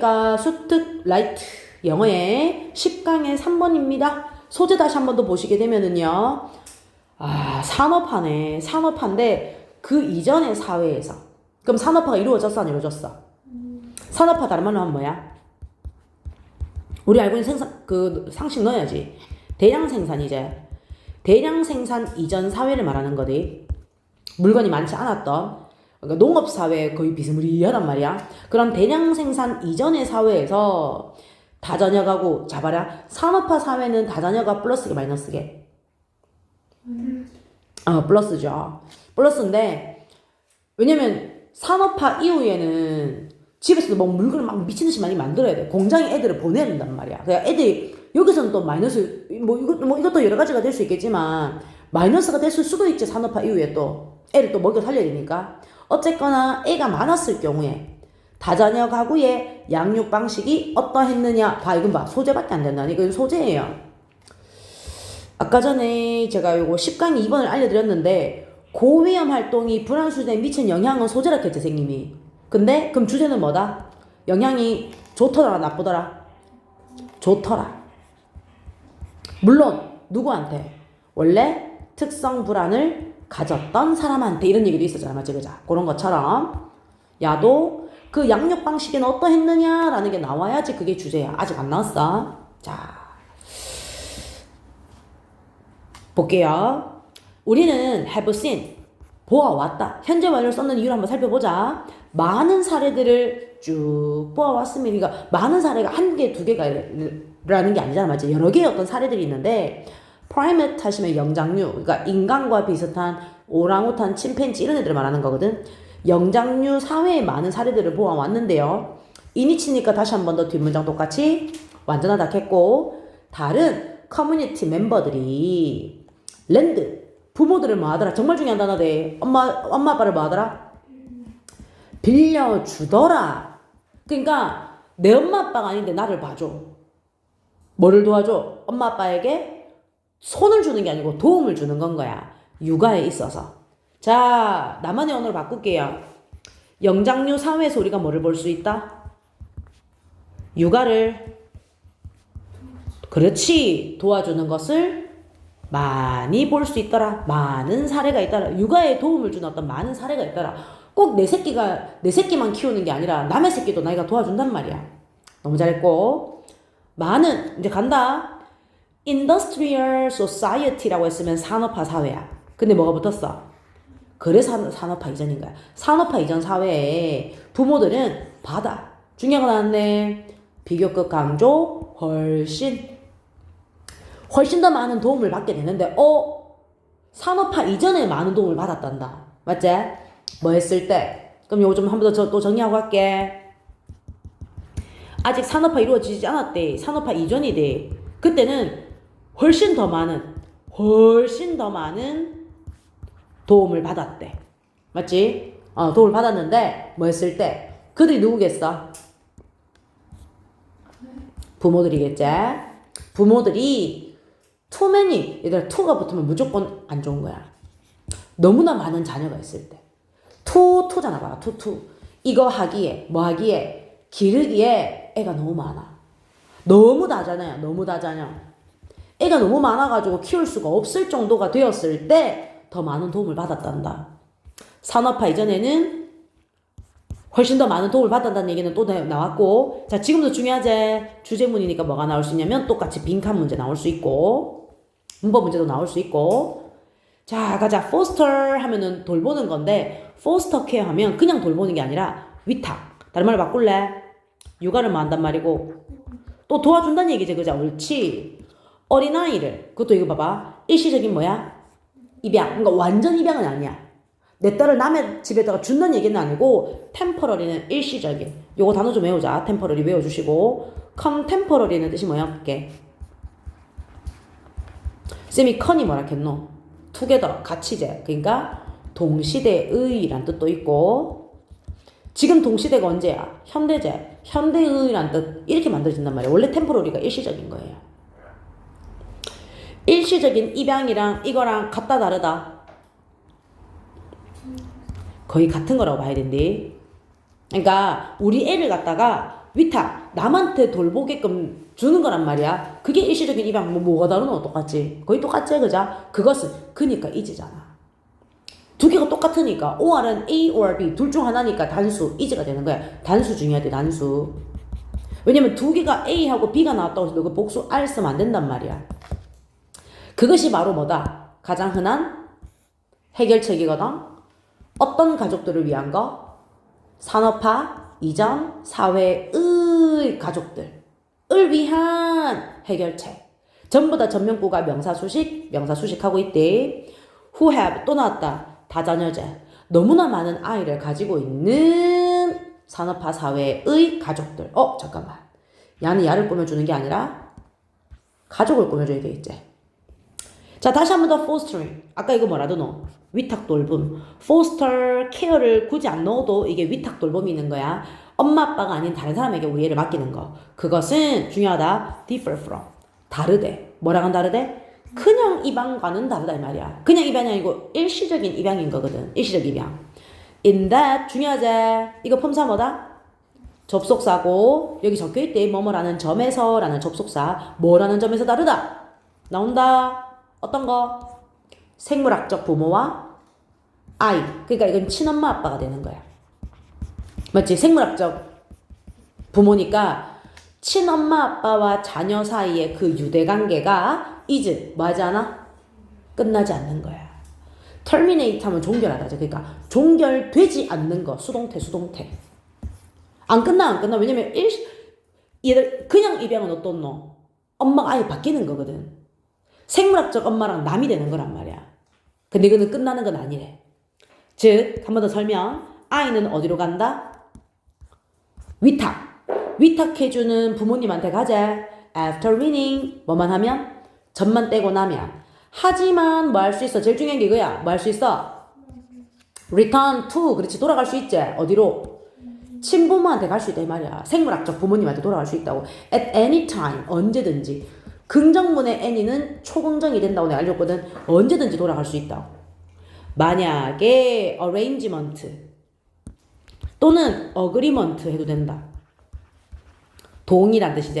그러니까 수특 라이트 영어의 10강의 3번입니다. 소재 다시 한 번 더 보시게 되면은요. 아, 산업화네. 산업화인데 그 이전의 사회에서. 그럼 산업화가 이루어졌어, 안 이루어졌어? 산업화 다른 말로 하면 뭐야? 우리 알고 있는 생산, 그 상식 넣어야지. 대량 생산 이제. 대량 생산 이전 사회를 말하는 거지. 물건이 많지 않았던 그러니까 농업 사회에 거의 비스무리하단 말이야. 그런 대량 생산 이전의 사회에서 다자녀가고 자봐라 산업화 사회는 다자녀가 플러스게 마이너스게. 어 플러스죠. 플러스인데 왜냐면 산업화 이후에는 집에서도 뭐 물건을 막 미친 듯이 많이 만들어야 돼. 공장에 애들을 보내야 된단 말이야. 그러니까 애들이 여기서는 또 마이너스 뭐 이것 뭐 이것도 여러 가지가 될 수 있겠지만 마이너스가 됐을 수도 있지 산업화 이후에 또 애를 또 먹여 살려야 되니까 어쨌거나 애가 많았을 경우에 다자녀 가구의 양육 방식이 어떠했느냐 봐 이건 봐 소재밖에 안 된다 이건 소재예요 아까 전에 제가 요거 10강의 2번을 알려드렸는데 고위험 활동이 불안 수준에 미친 영향은 소재라 했지 선생님이 근데 그럼 주제는 뭐다? 영향이 좋더라 나쁘더라? 좋더라 물론 누구한테? 원래 특성 불안을 가졌던 사람한테 이런 얘기도 있었잖아 맞지 그죠? 그런 것처럼. 야도 그 양육 방식에는 어떠했느냐라는 게 나와야지 그게 주제야. 아직 안 나왔어. 자 볼게요. 우리는 have seen 보아왔다. 현재 완료를 썼는 이유를 한번 살펴보자. 많은 사례들을 쭉 보아왔으면 그러니까 많은 사례가 한 개, 두 개가 라는 게 아니잖아 맞지? 여러 개의 어떤 사례들이 있는데 프라이메트 하시면 영장류 그러니까 인간과 비슷한 오랑우탄, 침팬지 이런 애들을 말하는 거거든. 영장류 사회의 많은 사례들을 보아왔는데요. 이니치니까 다시 한 번 더 뒷문장 똑같이 완전하다 했고 다른 커뮤니티 멤버들이 랜드 부모들을 뭐 하더라? 정말 중요한 단어대 엄마 엄마 아빠를 뭐 하더라? 빌려주더라. 그러니까 내 엄마 아빠가 아닌데 나를 봐줘. 뭐를 도와줘? 엄마 아빠에게 손을 주는 게 아니고 도움을 주는 건 거야 육아에 있어서 자 나만의 언어로 바꿀게요 영장류 사회에서 우리가 뭐를 볼 수 있다 육아를 그렇지 도와주는 것을 많이 볼 수 있더라. 많은 사례가 있더라. 육아에 도움을 주는 어떤 많은 사례가 있더라. 꼭 내 새끼가 내 새끼만 키우는 게 아니라 남의 새끼도 나이가 도와준단 말이야. 너무 잘했고 많은 이제 간다. Industrial Society라고 했으면 산업화 사회야. 근데 뭐가 붙었어? 그래서 산업화 이전인 거야. 산업화 이전 사회에 부모들은 받아. 중요한 거 나왔네. 비교급 강조 훨씬 훨씬 더 많은 도움을 받게 되는데 어 산업화 이전에 많은 도움을 받았단다 맞지? 뭐 했을 때 그럼 요거 좀 한 번 더 또 정리하고 갈게 아직 산업화 이루어지지 않았대 산업화 이전이 돼 그때는 훨씬 더 많은 훨씬 더 많은 도움을 받았대 맞지? 어 도움을 받았는데 뭐 했을 때 그들이 누구겠어? 부모들이겠지? 부모들이 투맨이 얘들아 투가 붙으면 무조건 안 좋은 거야. 너무나 많은 자녀가 있을 때. 투 투잖아 봐라 투 투. 이거 하기에 뭐 하기에 기르기에 애가 너무 많아. 너무 다잖아요. 너무 다잖아. 애가 너무 많아가지고 키울 수가 없을 정도가 되었을 때 더 많은 도움을 받았단다. 산업화 이전에는 훨씬 더 많은 도움을 받았다는 얘기는 또 나왔고 자 지금도 중요하지 주제문이니까 뭐가 나올 수 있냐면 똑같이 빈칸 문제 나올 수 있고 문법 문제도 나올 수 있고. 자 가자. 포스터 하면은 돌보는 건데 포스터 케어 하면 그냥 돌보는 게 아니라 위탁. 다른 말로 바꿀래? 육아를 뭐 한단 말이고. 또 도와준다는 얘기지 그죠? 옳지 어린아이를. 그것도 이거 봐봐. 일시적인 뭐야? 입양. 그러니까 완전 입양은 아니야. 내 딸을 남의 집에다가 준다는 얘기는 아니고 템퍼러리는 일시적인. 요거 단어 좀 외우자. 템퍼러리 외워주시고. 컨템퍼러리는 뜻이 뭐야? 그게 쌤이 컨이 뭐라 했노? 투게더 같이제. 그러니까 동시대의란 뜻도 있고. 지금 동시대가 언제야? 현대제. 현대의란 뜻. 이렇게 만들어진단 말이야. 원래 템퍼러리가 일시적인 거예요 일시적인 입양이랑 이거랑 같다 다르다 거의 같은 거라고 봐야 된대. 그러니까 우리 애를 갖다가 위탁 남한테 돌보게끔 주는 거란 말이야. 그게 일시적인 입양 뭐 뭐가 다르노 똑같지. 거의 똑같지 그죠? 그것은 그니까 이지잖아. 두 개가 똑같으니까 OR은 A or B 둘 중 하나니까 단수 이지가 되는 거야. 단수 중요해 돼 단수. 왜냐면 두 개가 A하고 B가 나왔다고 해서 너그 복수 R 쓰면 안 된단 말이야. 그것이 바로 뭐다? 가장 흔한 해결책이거든. 어떤 가족들을 위한 거? 산업화, 이전, 사회의 가족들을 위한 해결책. 전부 다 전명구가 명사수식, 명사수식하고 있대. Who have 또 나왔다. 다자녀제. 너무나 많은 아이를 가지고 있는 산업화 사회의 가족들. 어, 잠깐만. 야는 야를 꾸며주는 게 아니라 가족을 꾸며줘야 되겠지. 자, 다시 한 번 더 fostering. 아까 이거 뭐라도 넣어. 위탁 돌봄. foster care를 굳이 안 넣어도 이게 위탁 돌봄이 있는 거야. 엄마 아빠가 아닌 다른 사람에게 우리 애를 맡기는 거. 그것은 중요하다. differ from. 다르대. 뭐랑은 다르대? 그냥 입양과는 다르다 이 말이야. 그냥 입양이 아니고 일시적인 입양인 거거든. 일시적 입양. in that 중요하지. 이거 펌사 뭐다? 접속사고 여기 적혀있대 뭐뭐라는 점에서라는 접속사 뭐라는 점에서 다르다 나온다 어떤 거? 생물학적 부모와 아이. 그러니까 이건 친엄마 아빠가 되는 거야. 맞지? 생물학적 부모니까 친엄마 아빠와 자녀 사이의 그 유대 관계가 이제 뭐 하지 않아? 끝나지 않는 거야. Terminate 하면 종결하다죠. 그러니까 종결되지 않는 거. 수동태 수동태. 안 끝나 안 끝나. 왜냐면 일 얘들 그냥 입양은 너? 엄마가 아예 바뀌는 거거든 생물학적 엄마랑 남이 되는 거란 말이야. 근데 이거는 끝나는 건 아니래. 즉 한 번 더 설명. 아이는 어디로 간다? 위탁. 위탁해주는 부모님한테 가자. After winning. 뭐만 하면? 점만 떼고 나면. 하지만 뭐 할 수 있어? 제일 중요한 게 이거야. 뭐 할 수 있어? Return to. 그렇지. 돌아갈 수 있지. 어디로? 친부모한테 갈 수 있다 이 말이야. 생물학적 부모님한테 돌아갈 수 있다고. At any time. 언제든지. 긍정문의 any는 초긍정이 된다고 내가 알려줬거든. 언제든지 돌아갈 수 있다고. 만약에 arrangement 또는 agreement 해도 된다. 동의란 뜻이지.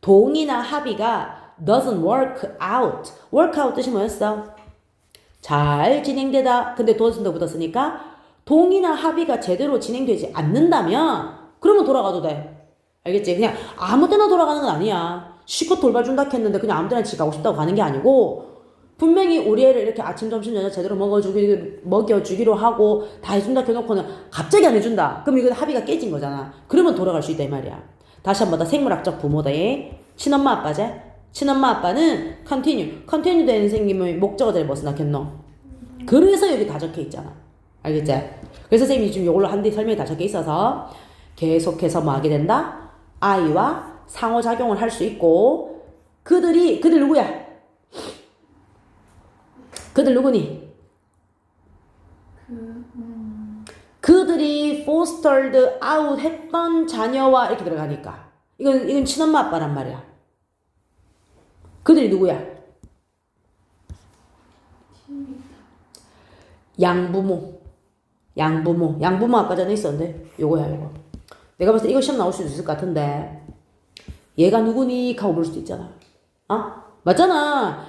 동의나 합의가 doesn't work out. work out 뜻이 뭐였어? 잘 진행되다. 근데 doesn't 붙었으니까 동의나 합의가 제대로 진행되지 않는다면 그러면 돌아가도 돼. 알겠지? 그냥 아무 때나 돌아가는 건 아니야. 실컷 돌봐준다 했는데 그냥 아무 때나 지 가고 싶다고 가는 게 아니고 분명히 우리 애를 이렇게 아침 점심 저녁 제대로 먹어주기 먹여주기로 하고 다 해준다 해놓고는 갑자기 안 해준다. 그럼 이건 합의가 깨진 거잖아. 그러면 돌아갈 수 있다 이 말이야. 다시 한 번 더 생물학적 부모다의 친엄마 아빠제. 친엄마 아빠는 continue, continue 되는 생님의 목적어 될 무엇을 낳겠노? 그래서 여기 다 적혀 있잖아. 알겠지? 그래서 선생님이 지금 이걸로 한대 설명이 다 적혀 있어서 계속해서 뭐 하게 된다? 아이와 상호작용을 할 수 있고 그들이 그들 누구야? 그들 누구니? 그들이 fostered out 했던 자녀와 이렇게 들어가니까 이건 이건 친엄마 아빠란 말이야. 그들이 누구야? 양부모. 양부모. 양부모 아까 전에 있었는데 요거야 요거. 내가 봤을 때 이거 시험 나올 수도 있을 것 같은데 얘가 누구니? 하고 물 수도 있잖아. 어? 맞잖아.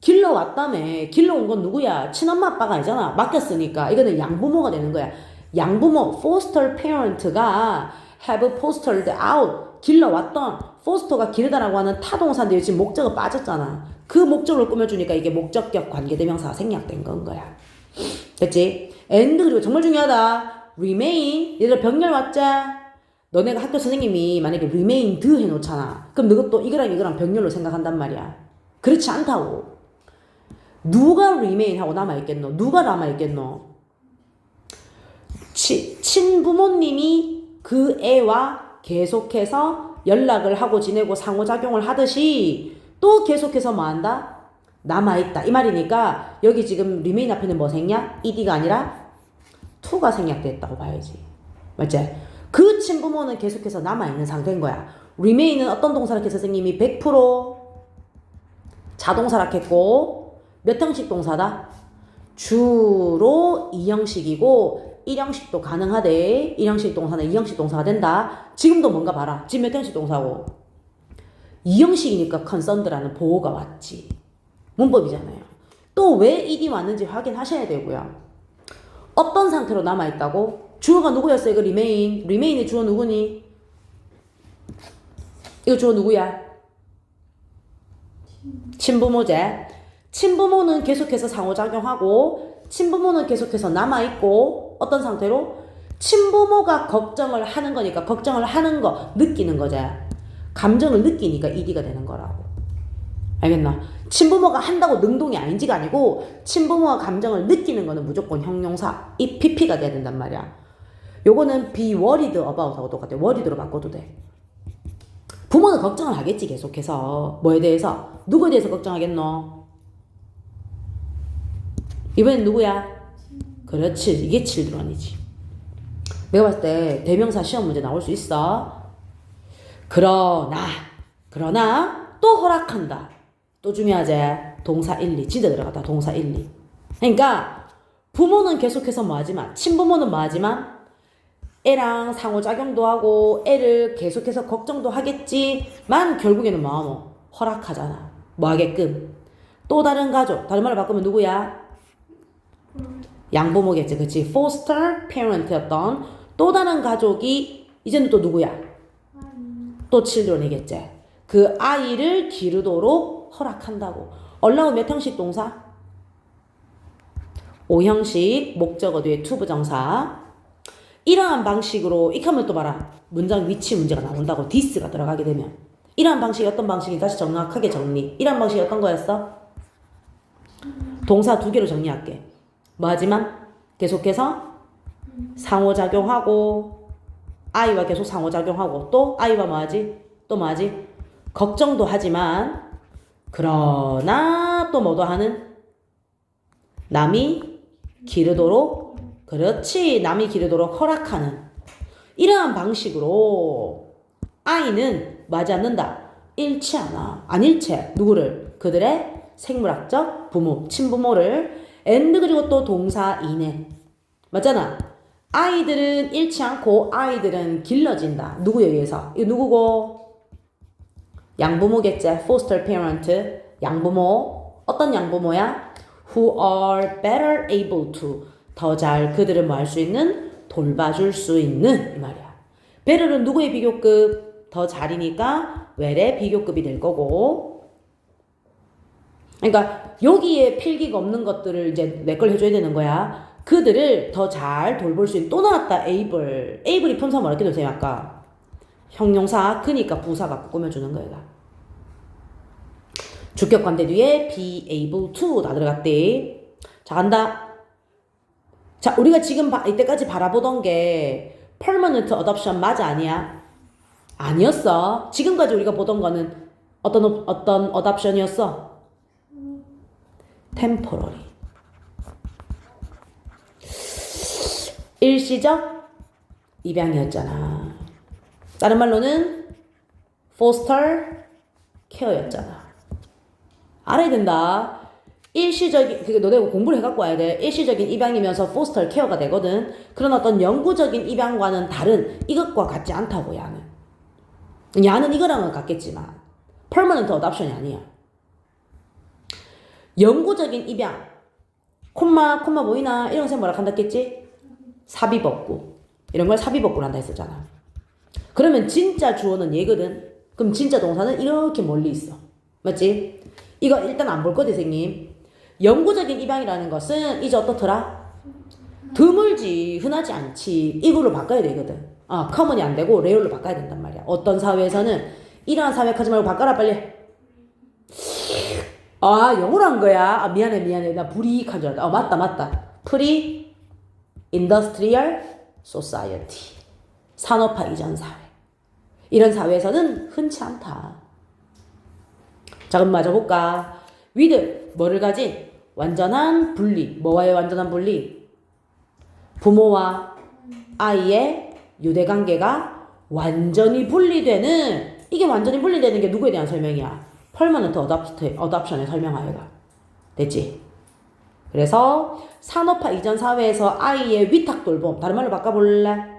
길러 왔다며. 길러 온 건 누구야? 친엄마 아빠가 아니잖아. 맡겼으니까. 이거는 양부모가 되는 거야. 양부모, foster parent가 have fostered out. 길러 왔던 foster가 기르다라고 하는 타동사인데 지금 목적어 빠졌잖아. 그 목적을 꾸며주니까 이게 목적격 관계대명사가 생략된 건 거야. 됐지? and 그리고 정말 중요하다. remain. 얘들 병렬 왔자. 너네가 학교 선생님이 만약에 remained 해놓잖아. 그럼 너것도 이거랑 이거랑 병렬로 생각한단 말이야. 그렇지 않다고. 누가 remain 하고 남아있겠노? 누가 남아있겠노? 치, 친부모님이 그 애와 계속해서 연락을 하고 지내고 상호작용을 하듯이 또 계속해서 뭐 한다? 남아있다. 이 말이니까 여기 지금 remain 앞에는 뭐 생략? ed가 아니라 to가 생략됐다고 봐야지. 맞지? 그 친부모는 계속해서 남아있는 상태인 거야. remain은 어떤 동사를 했어 선생님이 100% 자동사라 했고 몇 형식 동사다? 주로 2형식이고 일형식도 가능하대. 일형식 동사는 이형식 동사가 된다. 지금도 뭔가 봐라. 지금 몇 형식 동사고. 이형식이니까 컨선드라는 보호가 왔지. 문법이잖아요. 또 왜 이디 왔는지 확인하셔야 되고요. 어떤 상태로 남아있다고? 주어가 누구였어? 이거 remain. remain의 주어 누구니? 이거 주어 누구야? 친부모제. 친부모는 계속해서 상호작용하고 친부모는 계속해서 남아있고 어떤 상태로? 친부모가 걱정을 하는 거니까 걱정을 하는 거 느끼는 거지. 감정을 느끼니까 ED가 되는 거라고. 알겠나? 친부모가 한다고 능동이 아닌지가 아니고 친부모가 감정을 느끼는 거는 무조건 형용사 이 PP가 돼야 된단 말이야. 요거는 be worried about하고 똑같아. worried로 바꿔도 돼. 부모는 걱정을 하겠지 계속해서 뭐에 대해서 누구에 대해서 걱정하겠노? 이번엔 누구야? 그렇지 이게 칠드런이지. 내가 봤을 때 대명사 시험 문제 나올 수 있어. 그러나 그러나 또 허락한다. 또 중요하지. 동사 1, 2 진짜 들어갔다. 동사 1, 2. 그러니까 부모는 계속해서 뭐 하지만 친부모는 뭐 하지만 애랑 상호작용도 하고 애를 계속해서 걱정도 하겠지만 결국에는 뭐하노? 허락하잖아. 뭐 하게끔. 또 다른 가족. 다른 말로 바꾸면 누구야? 양부모겠지. 그치? foster parent였던 또 다른 가족이 이제는 또 누구야? 또 children이겠지. 그 아이를 기르도록 허락한다고. 얼라우 몇 형식 동사? 5형식 목적어 뒤에 투 부정사. 이러한 방식으로 이렇게 하면 또 봐라. 문장 위치 문제가 나온다고 디스가 들어가게 되면. 이러한 방식이 어떤 방식이 다시 정확하게 정리. 이러한 방식이 어떤 거였어? 동사 두 개로 정리할게. 뭐 하지만 계속해서 상호작용하고 아이와 계속 상호작용하고 또 아이와 뭐하지? 또 뭐하지? 걱정도 하지만 그러나 또 뭐도 하는 남이 기르도록 그렇지 남이 기르도록 허락하는 이러한 방식으로 아이는 맞지 않는다 잃지 않아 안 잃채 누구를 그들의 생물학적 부모 친부모를 and 그리고 또 동사 이내 맞잖아 아이들은 잃지 않고 아이들은 길러진다 누구에 의해서 이거 누구고 양부모겠지. foster parent. 양부모. 어떤 양부모야? who are better able to. 더 잘 그들을 뭐 할 수 있는? 돌봐줄 수 있는. 이 말이야. better는 누구의 비교급? 더 잘이니까 well의 비교급이 될 거고. 그러니까 여기에 필기가 없는 것들을 이제 내 걸 해줘야 되는 거야. 그들을 더 잘 돌볼 수 있는 또 나왔다 able. able이 품사 뭐라 했게 되세요 아까? 형용사 그니까 부사 갖고 꾸며주는 거야. 주격 관대 뒤에 be able to 다 들어갔대. 자 간다. 자 우리가 지금 바, 이때까지 바라보던 게 permanent adoption 맞아 아니야? 아니었어. 지금까지 우리가 보던 거는 어떤 어떤 adoption이었어? temporary. 일시적 입양이었잖아. 다른 말로는 foster care였잖아. 알아야 된다. 일시적인, 그게 너네 공부를 해갖고 와야 돼. 일시적인 입양이면서 포스터 케어가 되거든. 그런 어떤 영구적인 입양과는 다른, 이것과 같지 않다고, 야는. 야는 이거랑은 같겠지만, permanent adoption이 아니야. 영구적인 입양. 콤마, 콤마 보이나? 이런 생 뭐라 한다겠지? 사비법구. 이런 걸 사비법구로 한다 했었잖아. 그러면 진짜 주어는 얘거든. 그럼 진짜 동사는 이렇게 멀리 있어. 맞지? 이거 일단 안 볼 거지, 선생님. 영구적인 입양이라는 것은 이제 어떻더라? 드물지, 흔하지 않지. 이걸로 바꿔야 되거든. 아, 커먼이 안 되고 레어로 바꿔야 된단 말이야. 어떤 사회에서는 이러한 사회 하지 말고 바꿔라, 빨리. 아, 영어로 한 거야. 아, 미안해, 미안해. 나 불이익한 줄 알았다. 어, 맞다, 맞다. 프리 인더스트리얼 소사이어티. 산업화 이전 사회. 이런 사회에서는 흔치 않다. 자, 그럼 맞아볼까? with 뭐를 가진? 완전한 분리. 뭐와의 완전한 분리? 부모와 아이의 유대관계가 완전히 분리되는 이게 완전히 분리되는 게 누구에 대한 설명이야? permanent adopt, adoption의 설명하여가 됐지? 그래서 산업화 이전 사회에서 아이의 위탁 돌봄 다른 말로 바꿔볼래?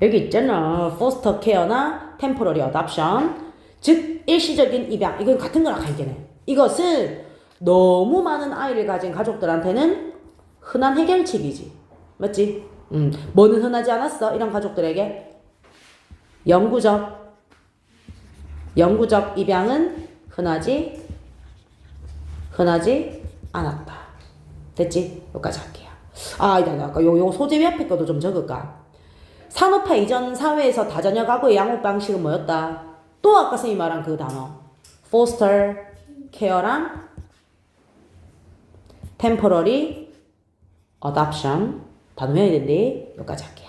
여기 있잖아 foster care나 temporary adoption 즉 일시적인 입양 이건 같은 거랑 관계네 이것은 너무 많은 아이를 가진 가족들한테는 흔한 해결책이지. 맞지? 음, 뭐는 흔하지 않았어 이런 가족들에게? 영구적. 영구적 입양은 흔하지 흔하지 않았다. 됐지? 여기까지 할게요. 아나 아까 요, 요 소재 옆에 거도 좀 적을까? 산업화 이전 사회에서 다자녀 가구의 양육 방식은 뭐였다? 또 아까 선생님이 말한 그 단어. Foster care랑 temporary adoption 단어 외워야 된대 여기까지 할게요